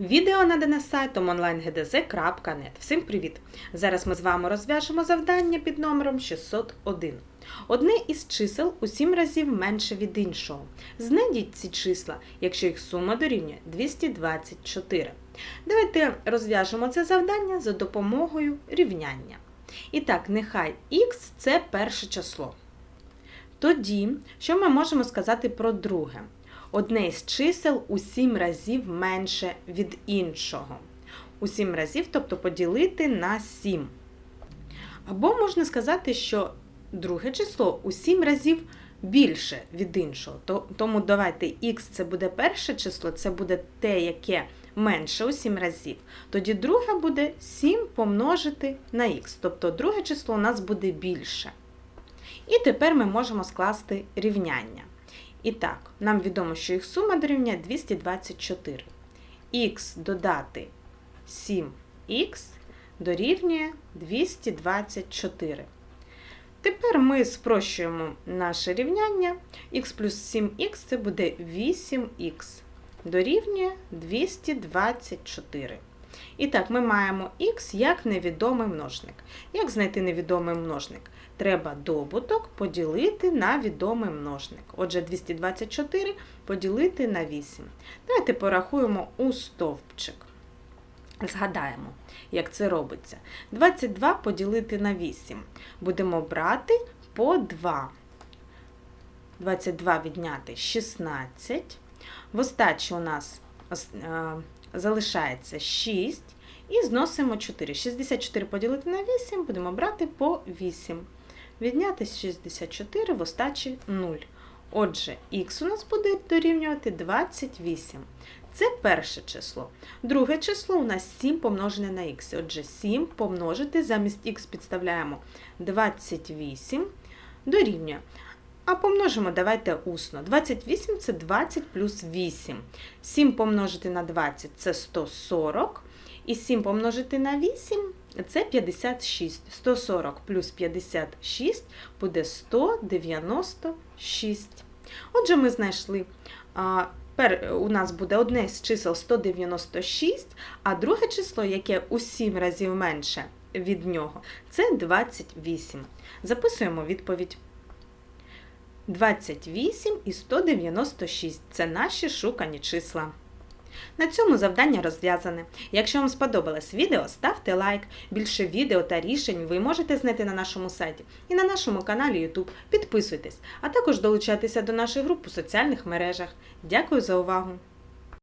Відео надане сайтом onlinegdz.net. Всім привіт! Зараз ми з вами розв'яжемо завдання під номером 601. Одне із чисел у 7 разів менше від іншого. Знайдіть ці числа, якщо їх сума дорівнює 224. Давайте розв'яжемо це завдання за допомогою рівняння. І так, нехай х це перше число. Тоді, що ми можемо сказати про друге? Одне із чисел у 7 разів менше від іншого. У 7 разів, тобто поділити на 7. Або можна сказати, що друге число у 7 разів більше від іншого. Тому давайте х це буде перше число, це буде те, яке менше у 7 разів. Тоді друге буде 7 помножити на х. Тобто друге число у нас буде більше. І тепер ми можемо скласти рівняння. І так, нам відомо, що їх сума дорівнює 224. Х додати 7х дорівнює 224. Тепер ми спрощуємо наше рівняння. х плюс 7х це буде 8х дорівнює 224. І так, ми маємо х як невідомий множник. Як знайти невідомий множник? Треба добуток поділити на відомий множник. Отже, 224 поділити на 8. Давайте порахуємо у стовпчик. Згадаємо, як це робиться. 22 поділити на 8. Будемо брати по 2. 22 відняти 16. В остачі у нас е, залишається 6. І зносимо 4. 64 поділити на 8, будемо брати по 8. Відняти 64 в остачі 0. Отже, х у нас буде дорівнювати 28. Це перше число. Друге число у нас 7 помножене на х. Отже, 7 помножити замість х підставляємо 28 дорівнює. А помножимо, давайте усно. 28 це 20 плюс 8. 7 помножити на 20 це 140. І 7 помножити на 8 це 56. 140 плюс 56 буде 196. Отже, ми знайшли. у нас буде одне з чисел 196, а друге число, яке у 7 разів менше від нього, це 28. Записуємо відповідь. 28 і 196 це наші шукані числа. На цьому завдання розв'язане. Якщо вам сподобалось відео, ставте лайк. Більше відео та рішень ви можете знайти на нашому сайті і на нашому каналі YouTube. Підписуйтесь, а також долучайтеся до нашої групи у соціальних мережах. Дякую за увагу!